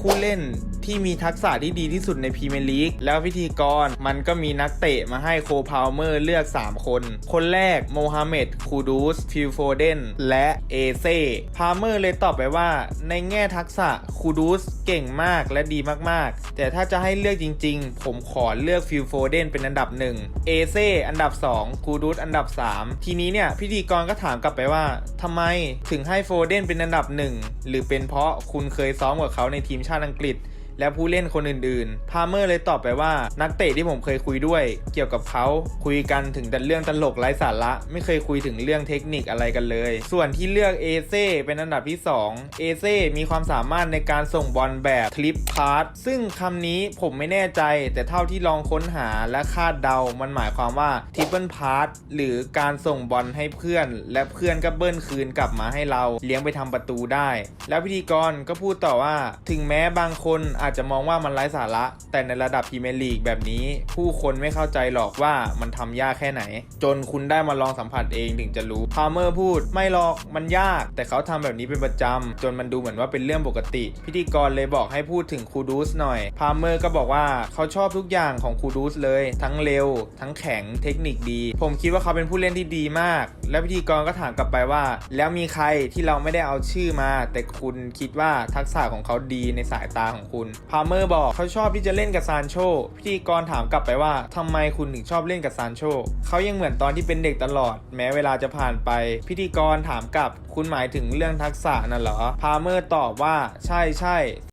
ผู้เล่นที่มีทักษะที่ดีที่สุดในพรีเมียร์ลีกแล้วพิธีกรมันก็มีนักเตะมาให้โคพาวเมอร์เลือก 3 คน คนแรกโมฮัมเหม็ดคูดูสฟิลโฟเดนและเอเซ่พาวเมอร์เลยตอบไปว่า ในแง่ทักษะคูดูสเก่งมากและดีมากๆ แต่ถ้าจะให้เลือกจริง ๆ ผมขอเลือกฟิลโฟเดนเป็นอันดับหนึ่งเอเซ่อันดับ 2 คูดูสอันดับ 3 ทีนี้เนี่ยพิธีกรก็ถามกลับไปว่าทำไมถึงให้โฟเดนเป็นอันดับหนึ่งหรือเป็นเพราะคุณเคยซ้อมกับเขาในทีมชาติอังกฤษ และผู้เล่นคนอื่นๆ พาเมอร์เลยตอบไปว่านักเตะที่ผมเคยคุยด้วย เกี่ยวกับเขาคุยกันถึงแต่เรื่องตลกไร้สาระ ไม่เคยคุยถึงเรื่องเทคนิคอะไรกันเลย ส่วนที่เลือกเอเซ่เป็นอันดับที่2เอเซ่มีความสามารถในการส่งบอลแบบคลิปพาสซึ่งคำนี้ผมไม่แน่ใจ แต่เท่าที่ลองค้นหาและคาดเดา มันหมายความว่าทิปเปิลพาสหรือการส่งบอลให้เพื่อน และเพื่อนก็เบิ้ลคืนกลับมาให้เราเลี้ยงไปทำประตูได้ แล้วพิธีกรก็พูดต่อว่า ถึงแม้บางคนอาจจะมองว่ามันไร้สาระ แต่ในระดับพรีเมียร์ลีกแบบนี้ ผู้คนไม่เข้าใจหรอกว่ามันทำยากแค่ไหน จนคุณได้มาลองสัมผัสเองถึงจะรู้พาเมอร์พูดไม่หรอกมันยาก แต่เขาทำแบบนี้เป็นประจำจนมันดูเหมือนว่าเป็นเรื่องปกติ พิธีกรเลยบอกให้พูดถึงคูดูสหน่อยพาเมอร์ก็บอกว่าเขาชอบทุกอย่างของคูดูสเลย ทั้งเร็ว ทั้งแข็งเทคนิคดี ผมคิดว่าเขาเป็นผู้เล่นที่ดีมาก และพิธีกรก็ถามกลับไปว่า แล้วมีใครที่เราไม่ได้เอาชื่อมา แต่คุณคิดว่าทักษะของเขาดีในสายตาของคุณพาเมอร์บอกเขาชอบที่จะเล่นกับซานโชพิธีกรถามกลับไปว่าทำไมคุณถึงชอบเล่นกับซานโชเขายังเหมือนตอนที่เป็นเด็กตลอด แม้เวลาจะผ่านไป พิธีกรถามกลับ คุณหมายถึงเรื่องทักษะน่ะเหรอพาเมอร์ตอบว่าใช่ใช่